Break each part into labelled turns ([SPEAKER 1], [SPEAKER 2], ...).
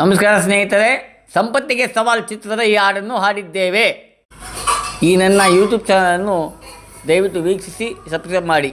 [SPEAKER 1] ನಮಸ್ಕಾರ ಸ್ನೇಹಿತರೆ, ಸಂಪತ್ತಿಗೆ ಸವಾಲ್ ಚಿತ್ರದ ಈ ಹಾಡನ್ನು ಹಾಡಿದ್ದೇವೆ. ಈ ನನ್ನ ಯೂಟ್ಯೂಬ್ ಚಾನಲನ್ನು ದಯವಿಟ್ಟು ವೀಕ್ಷಿಸಿ ಸಬ್ಸ್ಕ್ರೈಬ್ ಮಾಡಿ.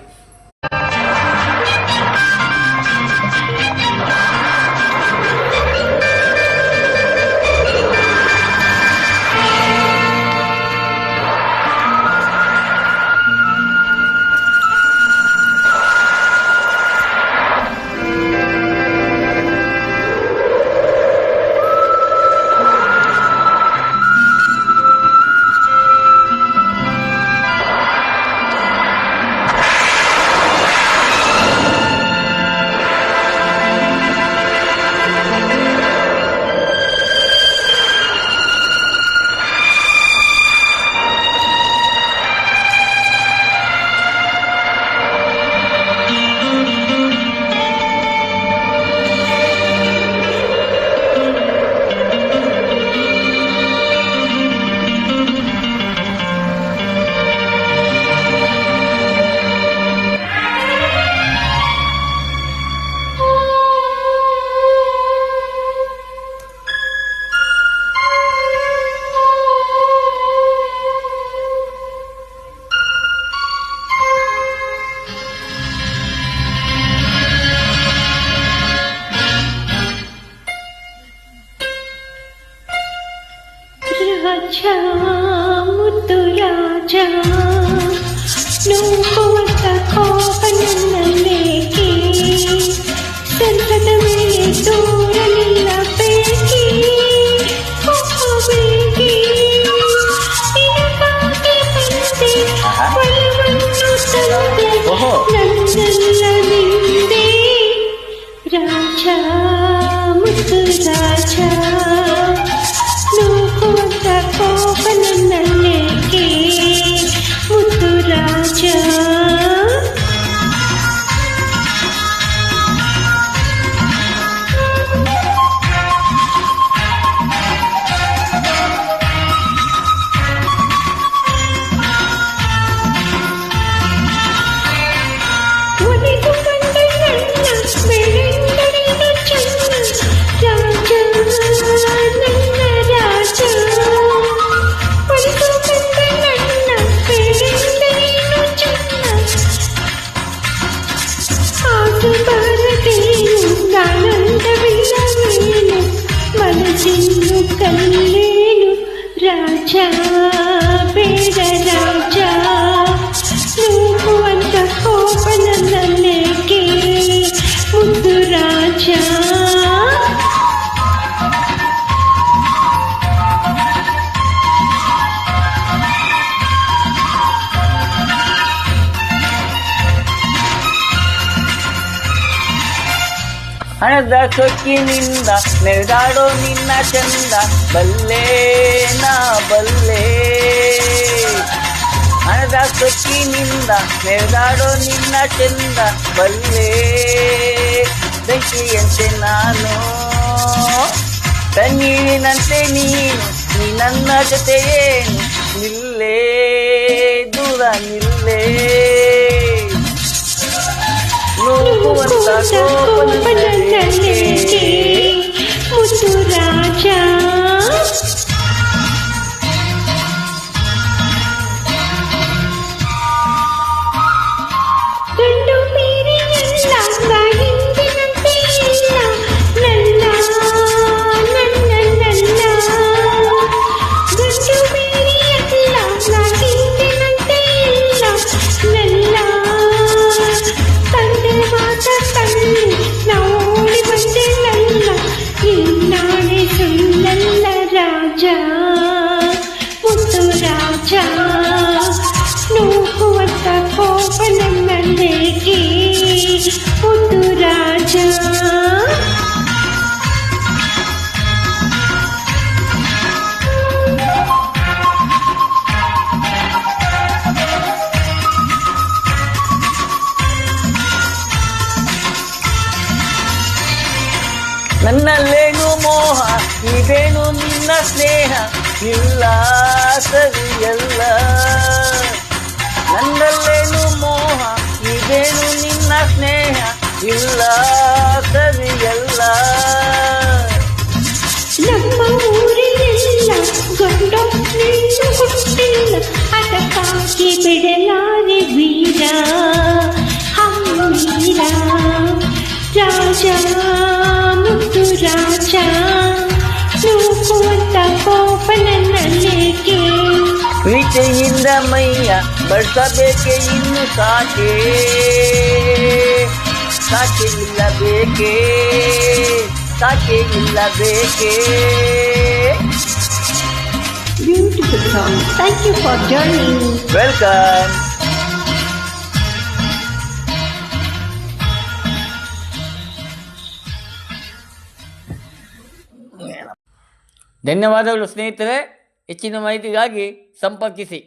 [SPEAKER 2] ರಾಜ ಮುದ್ದು ರಾಜ ನೋವುವಂತ ಕೋಪ ನನ್ನಲ್ಲೇಕೆ ಸಂತದ ಮೇಲೆ ತೋರಲಿಲ್ಲ ಬೇಕಿ ಬೇಕಿ ನಿನಗಾಗಿ ಬಂದೆ ಒಲವನ್ನು ತಂದೆ
[SPEAKER 1] ಓಹೋ.
[SPEAKER 2] ನನ್ನೆಲ್ಲ ನಿಂದೆ ರಾಜ ಮುದ್ದು ರಾಜ
[SPEAKER 1] ಹಣದ ಸೊಕ್ಕಿನಿಂದ ನೆರೆದಾಡೋ ನಿನ್ನ ಚಂದ. ಬಲ್ಲೆ ನಾ ಬಲ್ಲೆ. ಹಣದ ಸೊಕ್ಕಿನಿಂದ ನೆರೆದಾಡೋ ನಿನ್ನ ಚಂದ. ಬಲ್ಲೆ. ಬೆಂಕಿಯಂತೆ ನಾನು. ತಣ್ಣೀರಿನಂತೆ ನೀನು ನೀ ನನ್ನ ಜೊತೆ ಏನು ನಿಲ್ಲೇ ದೂರ ನಿಲ್ಲೇ. ನೋವುವಂತ ಸ್ನೇಹ, ಇಲ್ಲ ಸರಿಯಲ್ಲ ನನ್ನಲ್ಲೇನು ಮೋಹ, ಇದೇನು ನಿನ್ನ ಸ್ನೇಹ, ಇಲ್ಲ
[SPEAKER 2] ನಮ್ಮ ಊರಿನೆಲ್ಲ ಗಂಡ ಹುಟ್ಟಿಲ್ಲ ಅದಕ್ಕಾಗಿ ಬಿಡಲಾರೆ
[SPEAKER 1] ಬೀಜ. ಮೈಯ ಬಳಸಬೇಕೆ ಇನ್ನು ಸಾಕೆ? ಸಾಕೆ ಇಲ್ಲ ಬೇಕೇ ಸಾಕೆ ಇಲ್ಲ ಬೇಕೇ
[SPEAKER 2] beautiful song thank you for joining
[SPEAKER 1] welcome ಧನ್ಯವಾದಗಳು ಸ್ನೇಹಿತರೆ. ಹೆಚ್ಚಿನ ಮಾಹಿತಿಗಾಗಿ ಸಂಪರ್ಕಿಸಿ.